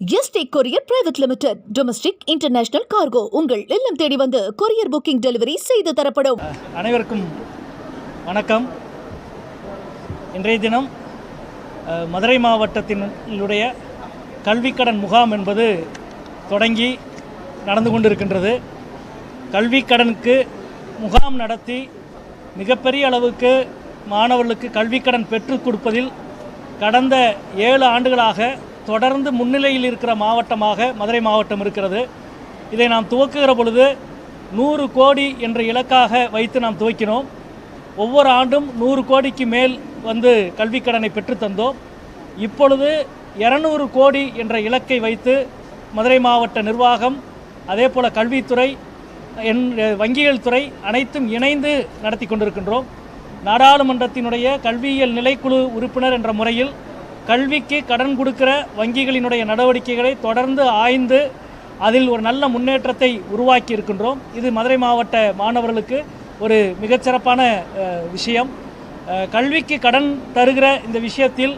ST courier private limited. Domestic international cargo உங்கள் இல்லம் தேடி வந்து கொரியர் புக்கிங் டெலிவரி செய்து தரப்படும். அனைவருக்கும் வணக்கம். இன்றைய தினம் மதுரை மாவட்டத்தினுடைய கல்விக்கடன் முகாம் என்பது தொடங்கி நடந்து கொண்டிருக்கின்றது. கல்விக்கடனுக்கு முகாம் நடத்தி மிகப்பெரிய அளவுக்கு மாணவர்களுக்கு கல்விக்கடன் பெற்றுக் கொடுப்பதில் கடந்த ஏழு ஆண்டுகளாக தொடர்ந்து முன்னிலையில் இருக்கிற மாவட்டமாக மதுரை மாவட்டம் இருக்கிறது. இதை நாம் துவக்குகிற பொழுது நூறு கோடி என்ற இலக்காக வைத்து நாம் துவக்கினோம். ஒவ்வொரு ஆண்டும் நூறு கோடிக்கு மேல் வந்து கல்விக்கடனை பெற்றுத்தந்தோம் இப்பொழுது இரநூறு கோடி என்ற இலக்கை வைத்து மதுரை மாவட்ட நிர்வாகம் அதே போல் கல்வித்துறை என் வங்கிகள் துறை அனைத்தும் இணைந்து நடத்தி கொண்டிருக்கின்றோம். நாடாளுமன்றத்தினுடைய கல்வியியல் நிலைக்குழு உறுப்பினர் என்ற முறையில் கல்விக்கு கடன் கொடுக்கிற வங்கிகளினுடைய நடவடிக்கைகளை தொடர்ந்து ஆய்ந்து அதில் ஒரு நல்ல முன்னேற்றத்தை உருவாக்கி இருக்கின்றோம் இது மதுரை மாவட்ட மாணவர்களுக்கு ஒரு மிகச்சிறப்பான விஷயம். கல்விக்கு கடன் தருகிற இந்த விஷயத்தில்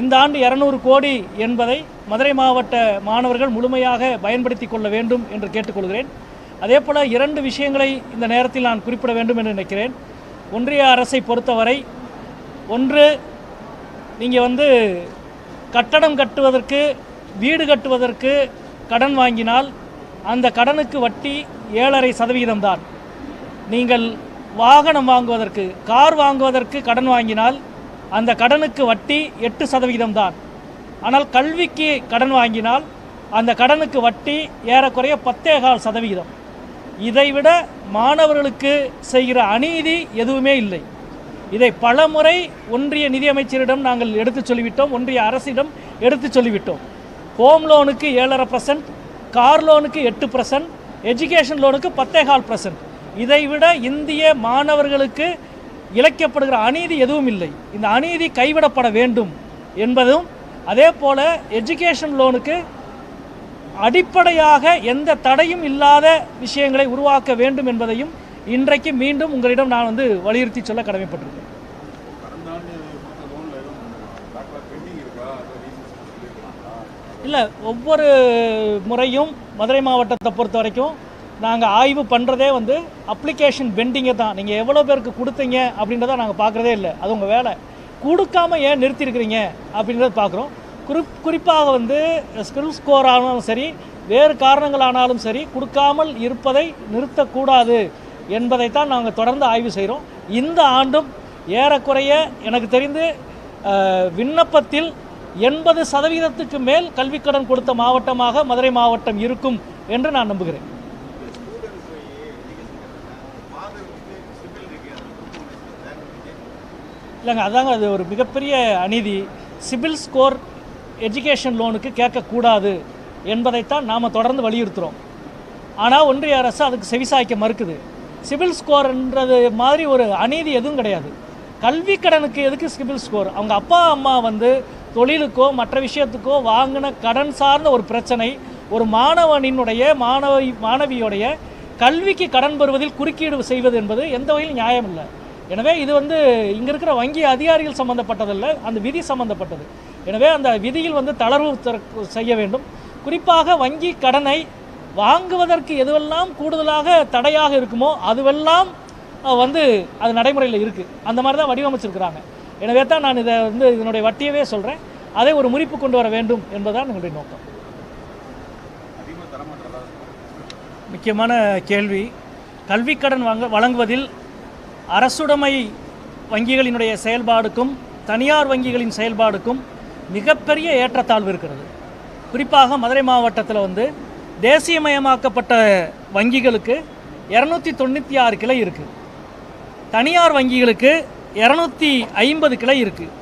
இந்த ஆண்டு இரநூறு கோடி என்பதை மதுரை மாவட்ட மாணவர்கள் முழுமையாக பயன்படுத்தி கொள்ள வேண்டும் என்று கேட்டுக்கொள்கிறேன். அதே போல் இரண்டு விஷயங்களை இந்த நேரத்தில் நான் குறிப்பிட வேண்டும் என்று நினைக்கிறேன். ஒன்றிய அரசை பொறுத்தவரை ஒன்று நீங்கள் வந்து கட்டடம் கட்டுவதற்கு வீடு கட்டுவதற்கு கடன் வாங்கினால் அந்த கடனுக்கு வட்டி ஏழரை சதவிகிதம் தான். நீங்கள் வாகனம் வாங்குவதற்கு கார் வாங்குவதற்கு கடன் வாங்கினால் அந்த கடனுக்கு வட்டி எட்டு சதவிகிதம் தான். ஆனால் கல்விக்கு கடன் வாங்கினால் அந்த கடனுக்கு வட்டி ஏறக்குறைய பத்தேகால் சதவிகிதம் இதைவிட மாணவர்களுக்கு செய்கிற அநீதி எதுவுமே இல்லை. இதை பலமுறை ஒன்றிய நிதியமைச்சரிடம் நாங்கள் எடுத்துச் சொல்லிவிட்டோம் ஒன்றிய அரசிடம் எடுத்துச் சொல்லிவிட்டோம். ஹோம் லோனுக்கு ஏழரை பர்சன்ட் கார் லோனுக்கு எட்டு பர்சன்ட் எஜுகேஷன் லோனுக்கு பத்தேகால் பர்சன்ட் இதைவிட இந்திய மாணவர்களுக்கு இழைக்கப்படுகிற அநீதி எதுவும் இல்லை. இந்த அநீதி கைவிடப்பட வேண்டும் என்பதும் அதே போல் எஜுகேஷன் லோனுக்கு அடிப்படையாக எந்த தடையும் இல்லாத விஷயங்களை உருவாக்க வேண்டும் என்பதையும் இன்றைக்கு மீண்டும் உங்களிடம் நான் வந்து வலியுறுத்தி சொல்ல கடமைப்பட்டிருக்கேன். இல்லை ஒவ்வொரு முறையும் மதுரை மாவட்டத்தை பொறுத்த வரைக்கும் நாங்கள் ஆய்வு பண்ணுறதே வந்து அப்ளிகேஷன் பெண்டிங்கை தான். நீங்கள் எவ்வளோ பேருக்கு கொடுத்தீங்க அப்படின்றத நாங்கள் பார்க்குறதே இல்லை. அது உங்கள் வேலை. கொடுக்காம ஏன் நிறுத்தியிருக்கிறீங்க அப்படின்றத பார்க்குறோம். குறி குறிப்பாக வந்து ஸ்கில் ஸ்கோர் ஆனாலும் சரி வேறு காரணங்களானாலும் சரி கொடுக்காமல் இருப்பதை நிறுத்தக்கூடாது. என்பதைத்தான் நாங்கள் தொடர்ந்து ஆய்வு செய்கிறோம் இந்த ஆண்டும் ஏறக்குறைய எனக்கு தெரிந்து விண்ணப்பத்தில் எண்பது சதவீதத்துக்கு மேல் கல்விக்கடன் கொடுத்த மாவட்டமாக மதுரை மாவட்டம் இருக்கும் என்று நான் நம்புகிறேன். இல்லைங்க அதாங்க அது ஒரு மிகப்பெரிய அநீதி. சிபில் ஸ்கோர் எஜுகேஷன் லோனுக்கு கேட்கக்கூடாது என்பதைத்தான் நாம் தொடர்ந்து வலியுறுத்துகிறோம் ஆனால் ஒன்றிய அரசு அதுக்கு செவிசாய்க்க மறுக்குது. சிவில் ஸ்கோர்ன்றது மாதிரி ஒரு அநீதி எதுவும் கிடையாது. கல்வி கடனுக்கு எதுக்கு சிபில் ஸ்கோர்? அவங்க அப்பா அம்மா வந்து தொழிலுக்கோ மற்ற விஷயத்துக்கோ வாங்கின கடன் சார்ந்த ஒரு பிரச்சனை ஒரு மாணவனினுடைய மாணவி மாணவியுடைய கல்விக்கு கடன் பெறுவதில் குறுக்கீடு செய்வது என்பது எந்த வகையில் நியாயம் இல்லை. எனவே இது வந்து இங்கே இருக்கிற வங்கி அதிகாரிகள் சம்பந்தப்பட்டதல்ல அந்த விதி சம்பந்தப்பட்டது. எனவே அந்த விதியில் வந்து தளர்வு செய்ய வேண்டும். குறிப்பாக வங்கி கடனை வாங்குவதற்கு எதுவெல்லாம் கூடுதலாக தடையாக இருக்குமோ அதுவெல்லாம் வந்து அது நடைமுறையில் இருக்குது அந்த மாதிரி தான் வடிவமைச்சிருக்கிறாங்க. எனவே தான் நான் இதை வந்து இதனுடைய வட்டியவே சொல்கிறேன் அதை ஒரு முறிப்பு கொண்டு வர வேண்டும் என்பதுதான் எங்களுடைய நோக்கம். முக்கியமான கேள்வி. கல்விக்கடன் வாங்க வழங்குவதில் அரசுடைமை வங்கிகளினுடைய செயல்பாடுக்கும் தனியார் வங்கிகளின் செயல்பாடுக்கும் மிகப்பெரிய ஏற்றத்தாழ்வு இருக்கிறது. குறிப்பாக மதுரை மாவட்டத்தில் வந்து தேசியமயமாக்கப்பட்ட வங்கிகளுக்கு இரநூத்தி தொண்ணூற்றி ஆறு கிளை இருக்குது தனியார் வங்கிகளுக்கு இரநூத்தி ஐம்பது கிளை இருக்குது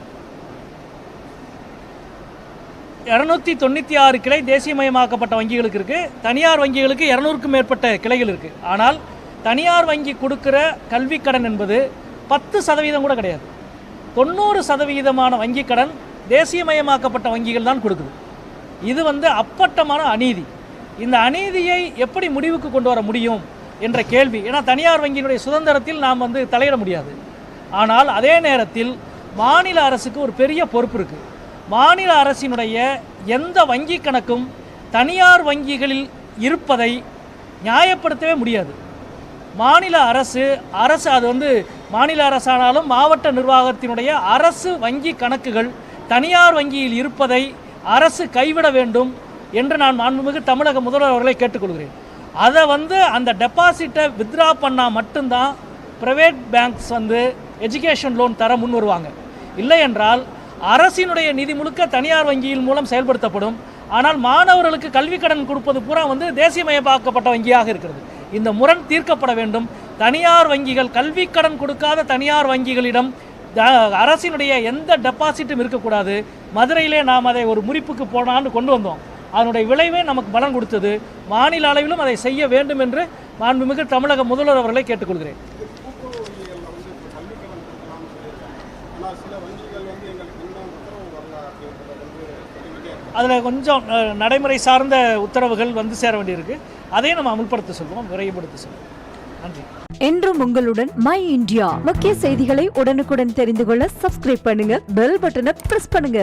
இரநூத்தி தொண்ணூற்றி ஆறு கிளை தேசியமயமாக்கப்பட்ட வங்கிகளுக்கு இருக்குது தனியார் வங்கிகளுக்கு இரநூறுக்கும் மேற்பட்ட கிளைகள் இருக்குது ஆனால் தனியார் வங்கி கொடுக்குற கல்விக் கடன் என்பது பத்து சதவீதம் கூட கிடையாது. தொண்ணூறு சதவீதமான வங்கிக் கடன் தேசியமயமாக்கப்பட்ட வங்கிகள் தான் கொடுக்குது. இது வந்து அப்பட்டமான அநீதி. இந்த அநீதியை எப்படி முடிவுக்கு கொண்டு வர முடியும் என்ற கேள்வி. ஏன்னா தனியார் வங்கியினுடைய சுதந்திரத்தில் நாம் வந்து தலையிட முடியாது. ஆனால் அதே நேரத்தில் மாநில அரசுக்கு ஒரு பெரிய பொறுப்பு இருக்குது மாநில அரசினுடைய எந்த வங்கி கணக்கும் தனியார் வங்கிகளில் இருப்பதை நியாயப்படுத்தவே முடியாது. மாநில அரசு அரசு அது வந்து மாநில அரசானாலும் மாவட்ட நிர்வாகத்தினுடைய அரசு வங்கி கணக்குகள் தனியார் வங்கியில் இருப்பதை அரசு கைவிட வேண்டும். என்று நான் மாண்புமிகு தமிழக முதல்வர் அவர்களை கேட்டுக்கொள்கிறேன். அதை வந்து அந்த டெபாசிட்டை வித்ரா பண்ணால் மட்டும்தான் ப்ரைவேட் பேங்க்ஸ் வந்து எஜுகேஷன் லோன் தர முன் வருவாங்க. இல்லை என்றால் அரசினுடைய நிதி முழுக்க தனியார் வங்கியின் மூலம் செயல்படுத்தப்படும். ஆனால் மாணவர்களுக்கு கல்வி கடன் கொடுப்பது பூரா வந்து தேசியமயமாக்கப்பட்ட வங்கியாக இருக்கிறது. இந்த முரண் தீர்க்கப்பட வேண்டும். தனியார் வங்கிகள் கல்வி கடன் கொடுக்காத தனியார் வங்கிகளிடம் த- அரசினுடைய எந்த டெபாசிட்டும் இருக்கக்கூடாது. மதுரையிலே நாம் அதை ஒரு முறிப்புக்கு போனான்னு கொண்டு வந்தோம். அதனுடைய விளைவே நமக்கு பலன் கொடுத்தது. மாநில அளவிலும் அதை செய்ய வேண்டும் என்று மாண்புமிகு தமிழக முதல்வர் அவர்களை கேட்டுக்கொள்கிறேன். அதில் கொஞ்சம் நடைமுறை சார்ந்த உத்தரவுகள் வந்து சேர வேண்டியிருக்கு. அதையும் நம்ம அமல்படுத்த சொல்வோம் விரைவுபடுத்த சொல்வோம். நன்றி. என்றும் உங்களுடன் மை இந்தியா. முக்கிய செய்திகளை உடனுக்குடன் தெரிந்து கொள்ள சப்ஸ்கிரைப் பண்ணுங்க பெல் பட்டனை பிரஸ் பண்ணுங்க.